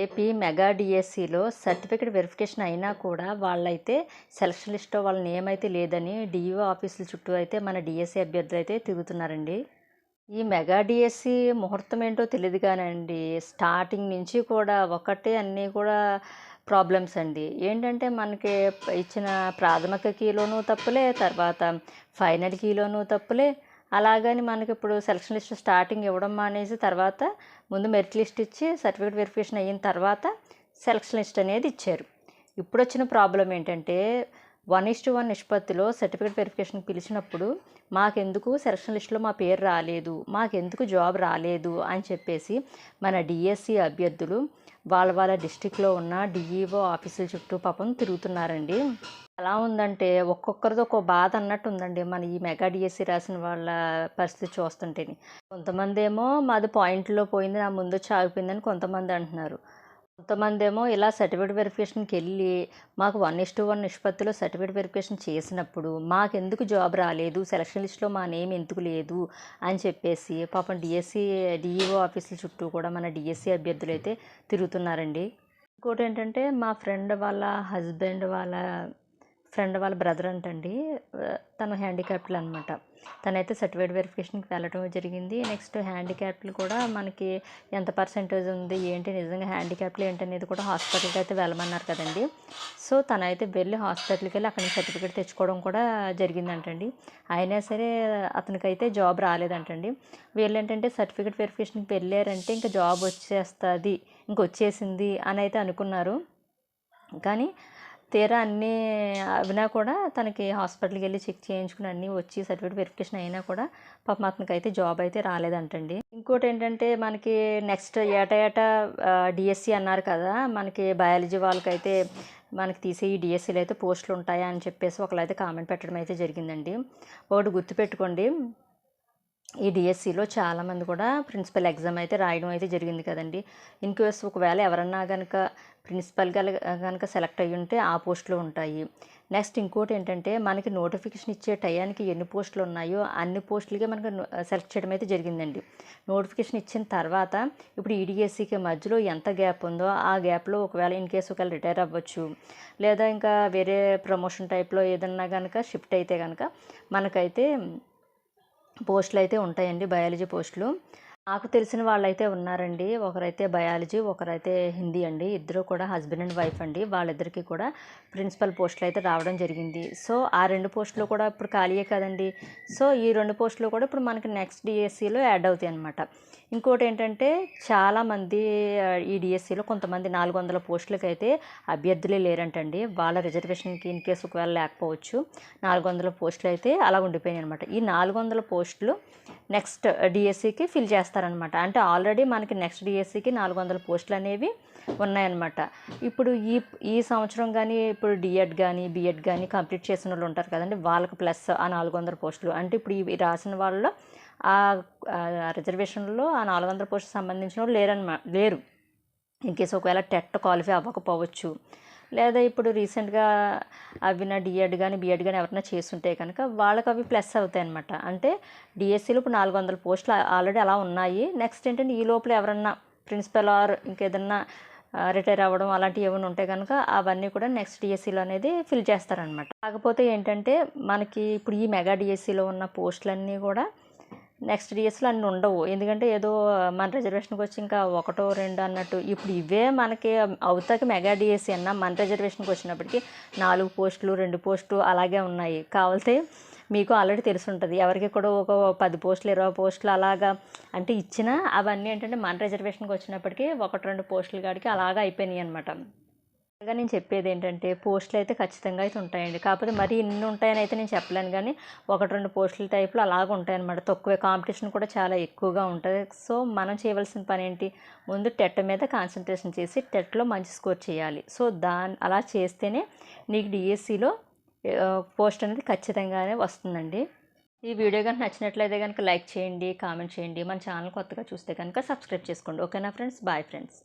AP mega డిఎస్సిలో certificate verification అయినా కూడా వాళ్ళైతే సెలక్షన్ లిస్ట్లో వాళ్ళ నేమ్ అయితే లేదని డిఈఓ ఆఫీసుల చుట్టూ అయితే మన డిఎస్సి అభ్యర్థులు అయితే తిరుగుతున్నారండి. ఈ మెగా డిఎస్సి ముహూర్తం ఏంటో తెలియదు కానండి. స్టార్టింగ్ నుంచి కూడా ఒకటే అన్నీ కూడా ప్రాబ్లమ్స్ అండి. ఏంటంటే మనకి ఇచ్చిన ప్రాథమిక కీలోనూ తప్పులే తర్వాత ఫైనల్ కీలోనూ తప్పులే అలాగని మనకి ఇప్పుడు సెలక్షన్ లిస్ట్ స్టార్టింగ్ ఇవ్వడం మానేసి తర్వాత ముందు మెరిట్ లిస్ట్ ఇచ్చి సర్టిఫికేట్ వెరిఫికేషన్ అయిన తర్వాత సెలక్షన్ లిస్ట్ అనేది ఇచ్చారు. ఇప్పుడు వచ్చిన ప్రాబ్లం ఏంటంటే వన్ ఇస్ టు వన్ నిష్పత్తిలో సర్టిఫికేట్ వెరిఫికేషన్ పిలిచినప్పుడు మాకెందుకు సెలక్షన్ లిస్టులో మా పేరు రాలేదు మాకెందుకు జాబ్ రాలేదు అని చెప్పేసి మన డిఎస్సి అభ్యర్థులు వాళ్ళ వాళ్ళ డిస్టిక్లో ఉన్న డిఈఓ ఆఫీసుల చుట్టూ పాపం తిరుగుతున్నారండి. ఎలా ఉందంటే ఒక్కొక్కరిది ఒక్కో బాధ అన్నట్టు ఉందండి మన ఈ మెగా డిఎస్సి రాసిన వాళ్ళ పరిస్థితి చూస్తుంటేని. కొంతమంది ఏమో మాది పాయింట్లో పోయింది నా ముందు చాగిపోయిందని కొంతమంది అంటున్నారు. కొంతమంది ఏమో ఇలా సర్టిఫికేట్ వెరిఫికేషన్కి వెళ్ళి మాకు వన్ ఇస్ టు వన్ నిష్పత్తిలో సర్టిఫికేట్ వెరిఫికేషన్ చేసినప్పుడు మాకెందుకు జాబ్ రాలేదు సెలక్షన్ లిస్ట్లో మా నేమ్ ఎందుకు లేదు అని చెప్పేసి పాపం డిఎస్సి డిఈఓ ఆఫీసుల చుట్టూ కూడా మన డిఎస్సి అభ్యర్థులు అయితే తిరుగుతున్నారండి. ఇంకోటి ఏంటంటే మా ఫ్రెండ్ వాళ్ళ హస్బెండ్ వాళ్ళ ఫ్రెండ్ వాళ్ళ బ్రదర్ అంటండి తను హ్యాండిక్యాప్డ్ అనమాట తనైతే సర్టిఫికేట్ వెరిఫికేషన్కి వెళ్ళడం జరిగింది. నెక్స్ట్ హ్యాండిక్యాప్లు కూడా మనకి ఎంత పర్సెంటేజ్ ఉంది ఏంటి నిజంగా హ్యాండిక్యాప్లు ఏంటి అనేది కూడా హాస్పిటల్కి అయితే వెళ్ళమన్నారు కదండి. సో తనైతే వెళ్ళి హాస్పిటల్కి వెళ్ళి అక్కడ సర్టిఫికేట్ తెచ్చుకోవడం కూడా జరిగిందంటండి. అయినా సరే అతనికైతే జాబ్ రాలేదంటండి. వీళ్ళు ఏంటంటే సర్టిఫికేట్ వెరిఫికేషన్కి వెళ్ళారంటే ఇంకా జాబ్ వచ్చేస్తుంది ఇంక వచ్చేసింది అని అయితే అనుకున్నారు. కానీ తీరా అన్నీ అవినా కూడా తనకి హాస్పిటల్కి వెళ్ళి చెక్ చేయించుకుని అన్నీ వచ్చి సర్టిఫికేట్ వెరిఫికేషన్ అయినా కూడా పాపం అతనికి అయితే జాబ్ అయితే రాలేదంటండి. ఇంకోటి ఏంటంటే మనకి నెక్స్ట్ ఏటా ఏటా డిఎస్సి అన్నారు కదా మనకి బయాలజీ వాళ్ళకైతే మనకి తీసే ఈ డిఎస్సీలు అయితే పోస్టులు ఉంటాయా అని చెప్పేసి ఒకళ్ళైతే కామెంట్ పెట్టడం అయితే జరిగిందండి. ఒకటి గుర్తుపెట్టుకోండి ఈ డిఎస్సిలో చాలామంది కూడా ప్రిన్సిపల్ ఎగ్జామ్ అయితే రాయడం అయితే జరిగింది కదండి. ఇన్ కేస్ ఒకవేళ ఎవరన్నా కనుక ప్రిన్సిపల్గా కనుక సెలెక్ట్ అయ్యి ఉంటే ఆ పోస్టులు ఉంటాయి. నెక్స్ట్ ఇంకోటి ఏంటంటే మనకి నోటిఫికేషన్ ఇచ్చే టయానికి ఎన్ని పోస్టులు ఉన్నాయో అన్ని పోస్టులకే మనకు సెలెక్ట్ చేయడం అయితే జరిగిందండి. నోటిఫికేషన్ ఇచ్చిన తర్వాత ఇప్పుడు ఈడిఎస్సికి మధ్యలో ఎంత గ్యాప్ ఉందో ఆ గ్యాప్లో ఒకవేళ ఇన్ కేసు ఒకవేళ రిటైర్ అవ్వచ్చు. లేదా ఇంకా వేరే ప్రమోషన్ టైప్లో ఏదన్నా కనుక షిఫ్ట్ అయితే కనుక మనకైతే పోస్టులు అయితే ఉంటాయండి బయాలజీ పోస్టులు. నాకు తెలిసిన వాళ్ళైతే ఉన్నారండి. ఒకరైతే బయాలజీ ఒకరైతే హిందీ అండి. ఇద్దరు కూడా హస్బెండ్ అండ్ వైఫ్ అండి. వాళ్ళిద్దరికీ కూడా ప్రిన్సిపల్ పోస్టులు అయితే రావడం జరిగింది. సో ఆ రెండు పోస్టులు కూడా ఇప్పుడు ఖాళీయే కదండి. సో ఈ రెండు పోస్టులు కూడా ఇప్పుడు మనకి నెక్స్ట్ డిఎస్సిలో యాడ్ అవుతాయి అనమాట ఇంకోటి ఏంటంటే చాలామంది ఈ డిఎస్సిలో కొంతమంది నాలుగు వందల పోస్టులకి అయితే అభ్యర్థులే లేరంటండి. వాళ్ళ రిజర్వేషన్కి ఇన్ కేసు ఒకవేళ లేకపోవచ్చు నాలుగు వందల పోస్టులు అయితే అలా ఉండిపోయాయి అనమాట ఈ నాలుగు వందల పోస్టులు నెక్స్ట్ డిఎస్సికి ఫిల్ చేస్తారనమాట. అంటే ఆల్రెడీ మనకి నెక్స్ట్ డిఎస్సికి నాలుగు వందల పోస్టులు అనేవి ఉన్నాయన్నమాట. ఇప్పుడు ఈ ఈ సంవత్సరం కానీ ఇప్పుడు డిఎడ్ కానీ బిఎడ్ కానీ కంప్లీట్ చేసిన వాళ్ళు ఉంటారు కదండి వాళ్ళకి ప్లస్ ఆ నాలుగు వందల పోస్టులు. అంటే ఇప్పుడు ఇవి రాసిన వాళ్ళలో ఆ రిజర్వేషన్లో ఆ నాలుగు వందల పోస్టులకు సంబంధించిన వాళ్ళు లేరనమా లేరు. ఇన్ కేసు ఒకవేళ టెట్ క్వాలిఫై అవ్వకపోవచ్చు లేదా ఇప్పుడు రీసెంట్గా అవి నా డిఎడ్ కానీ బిఎడ్ కానీ ఎవరైనా చేస్తుంటే కనుక వాళ్ళకి అవి ప్లస్ అవుతాయి అనమాట అంటే డిఎస్సీలో ఇప్పుడు నాలుగు వందల పోస్టులు ఆల్రెడీ అలా ఉన్నాయి. నెక్స్ట్ ఏంటంటే ఈ లోపల ఎవరన్నా ప్రిన్సిపల్ ఆర్ ఇంకేదన్నా రిటైర్ అవ్వడం అలాంటివి ఏమైనా ఉంటే కనుక అవన్నీ కూడా నెక్స్ట్ డిఎస్సీలో అనేది ఫిల్ చేస్తారనమాట కాకపోతే ఏంటంటే మనకి ఇప్పుడు ఈ మెగా డిఎస్సీలో ఉన్న పోస్టులన్నీ కూడా నెక్స్ట్ డిఎస్లో అన్నీ ఉండవు. ఎందుకంటే ఏదో మన రిజర్వేషన్కి వచ్చి ఇంకా ఒకటో రెండు అన్నట్టు ఇప్పుడు ఇవే మనకి అవుతాకి మెగా డిఎస్సి అన్న మన రిజర్వేషన్కి వచ్చినప్పటికీ నాలుగు పోస్టులు రెండు పోస్టులు అలాగే ఉన్నాయి. కావాలితే మీకు ఆల్రెడీ తెలిసి ఉంటుంది ఎవరికి కూడా ఒక పది పోస్టులు ఇరవై పోస్టులు అలాగా అంటే ఇచ్చిన అవన్నీ ఏంటంటే మన రిజర్వేషన్కి వచ్చినప్పటికీ ఒకటి రెండు పోస్టులు కాడికి అలాగా అయిపోయినాయి అనమాట ఇంకా నేను చెప్పేది ఏంటంటే పోస్టులు అయితే ఖచ్చితంగా అయితే ఉంటాయండి. కాకపోతే మరీ ఇన్ని ఉంటాయని అయితే నేను చెప్పలేను. కానీ ఒకటి రెండు పోస్టుల టైప్లో అలాగ ఉంటాయన్నమాట. తక్కువ. కాంపిటీషన్ కూడా చాలా ఎక్కువగా ఉంటుంది. సో మనం చేయవలసిన పని ఏంటి? ముందు టెట్ మీద కాన్సన్ట్రేషన్ చేసి టెట్లో మంచి స్కోర్ చేయాలి. సో దాని అలా చేస్తేనే నీకు డిఎస్సిలో పోస్ట్ అనేది ఖచ్చితంగానే వస్తుందండి. ఈ వీడియో కనుక నచ్చినట్లయితే కనుక లైక్ చేయండి కామెంట్ చేయండి. మన ఛానల్ కొత్తగా చూస్తే కనుక సబ్స్క్రైబ్ చేసుకోండి. ఓకేనా ఫ్రెండ్స్? Bye friends.